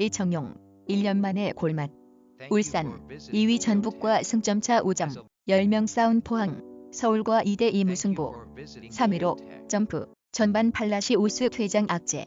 이청용 1년 만에 골맛. 울산 2위 전북과 승점차 5점 10명 싸운 포항. 서울과 2대2 무승부. 3위로 점프. 전반 팔라시 우스 퇴장 악재.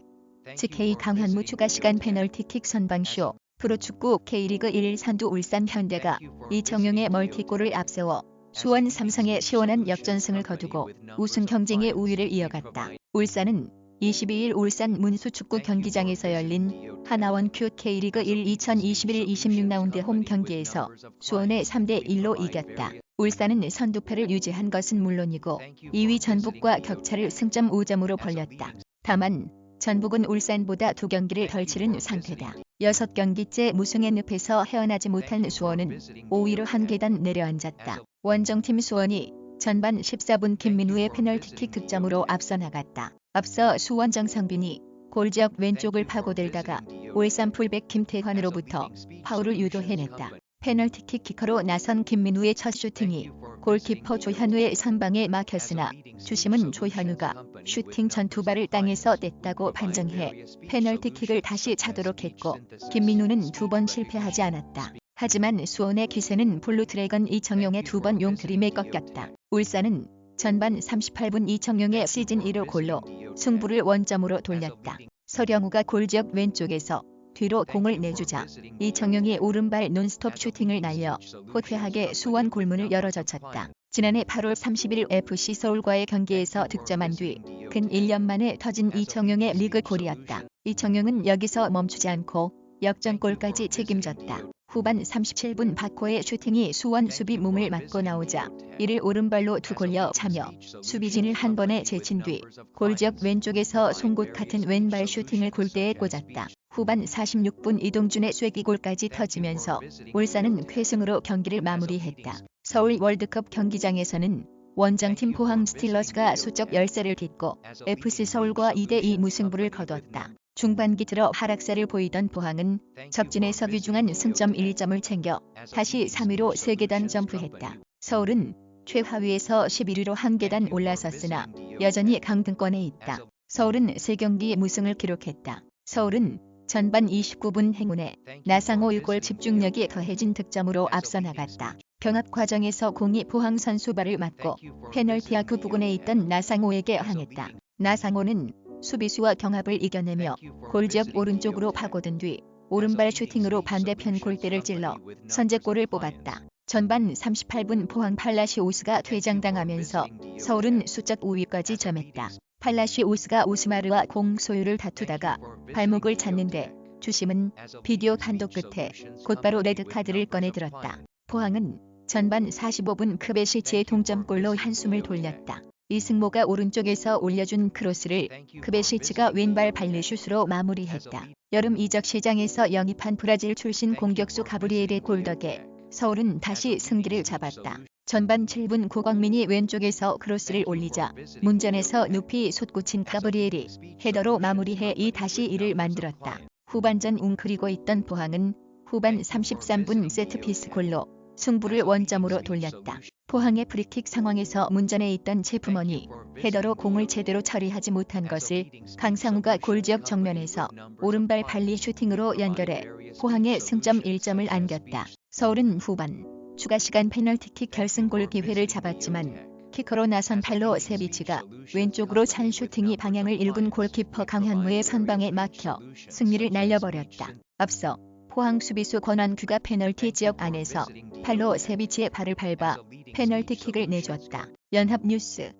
GK 강현무 추가 시간 페널티킥 선방쇼. 프로축구 K리그 1 선두 울산 현대가 이청용의 멀티골을 앞세워 수원 삼성의 시원한 역전승을 거두고 우승 경쟁의 우위를 이어갔다. 울산은 22일 울산 문수축구 경기장에서 열린 하나원 큐 K리그 1 2021-26 라운드 홈 경기에서 수원에 3대1로 이겼다. 울산은 선두패를 유지한 것은 물론이고 2위 전북과 격차를 승점 5점으로 벌렸다. 다만 전북은 울산보다 두 경기를 덜 치른 상태다. 6경기째 무승의 늪에서 헤어나지 못한 수원은 5위로 한 계단 내려앉았다. 원정팀 수원이 전반 14분 김민우의 페널티킥 득점으로 앞서 나갔다. 앞서 수원 정 상빈이 골지역 왼쪽을 파고들다가 울산 풀백 김태환으로부터 파울을 유도해냈다. 페널티킥 키커로 나선 김민우의 첫 슈팅이 골키퍼 조현우의 선방에 막혔으나 주심은 조현우가 슈팅 전 두 발을 땅에서 뗐다고 판정해 페널티킥을 다시 차도록 했고 김민우는 두 번 실패하지 않았다. 하지만 수원의 기세는 블루드래건 이청용의 두 번 용트림에 꺾였다. 울산은 전반 38분 이청용의 시즌 1호 골로 승부를 원점으로 돌렸다. 서령우가 골지역 왼쪽에서 뒤로 공을 내주자 이청용이 오른발 논스톱 슈팅을 날려 호쾌하게 수원 골문을 열어젖혔다. 지난해 8월 30일 FC 서울과의 경기에서 득점한 뒤 근 1년 만에 터진 이청용의 리그 골이었다. 이청용은 여기서 멈추지 않고 역전골까지 책임졌다. 후반 37분 박호의 슈팅이 수원 수비 몸을 맞고 나오자 이를 오른발로 두 골려 차며 수비진을 한 번에 제친 뒤 골지역 왼쪽에서 송곳 같은 왼발 슈팅을 골대에 꽂았다. 후반 46분 이동준의 쐐기골까지 터지면서 울산은 쾌승으로 경기를 마무리했다. 서울 월드컵 경기장에서는 원정팀 포항 스틸러스가 수적 열세를 딛고 FC 서울과 2대2 무승부를 거뒀다. 중반기 들어 하락세를 보이던 포항은 적진에서 귀중한 승점 1점을 챙겨 다시 3위로 3계단 점프했다. 서울은 최하위에서 11위로 한 계단 올라섰으나 여전히 강등권에 있다. 서울은 3경기 무승을 기록했다. 서울은 전반 29분 행운에 나상호 1골 집중력이 더해진 득점으로 앞서 나갔다. 경합 과정에서 공이 포항 선수 발을 맞고 페널티 아크 부근에 있던 나상호에게 향했다. 나상호는 수비수와 경합을 이겨내며 골 지역 오른쪽으로 파고든 뒤 오른발 슈팅으로 반대편 골대를 찔러 선제골을 뽑았다. 전반 38분 포항 팔라시오스가 퇴장당하면서 서울은 수적 5위까지 점했다. 팔라시오스가 오스마르와 공 소유를 다투다가 발목을 찾는데 주심은 비디오 판독 끝에 곧바로 레드카드를 꺼내들었다. 포항은 전반 45분 크베시치의 동점골로 한숨을 돌렸다. 이승모가 오른쪽에서 올려준 크로스를 크베시치가 왼발 발리슛으로 마무리했다. 여름 이적 시장에서 영입한 브라질 출신 공격수 가브리엘의 골 덕에 서울은 다시 승기를 잡았다. 전반 7분 고광민이 왼쪽에서 크로스를 올리자 문전에서 높이 솟구친 가브리엘이 헤더로 마무리해 이 다시 이를 만들었다. 후반전 웅크리고 있던 포항은 후반 33분 세트피스 골로 승부를 원점으로 돌렸다. 포항의 프리킥 상황에서 문전에 있던 제프먼이 헤더로 공을 제대로 처리하지 못한 것을 강상우가 골지역 정면에서 오른발 발리 슈팅으로 연결해 포항에 승점 1점을 안겼다. 서울은 후반 추가 시간 페널티킥 결승골 기회를 잡았지만 키커로 나선 팔로 세비치가 왼쪽으로 찬 슈팅이 방향을 잃은 골키퍼 강현무의 선방에 막혀 승리를 날려버렸다. 앞서 포항 수비수 권한규가 페널티 지역 안에서 팔로 세비치의 발을 밟아 페널티킥을 내줬다. 연합뉴스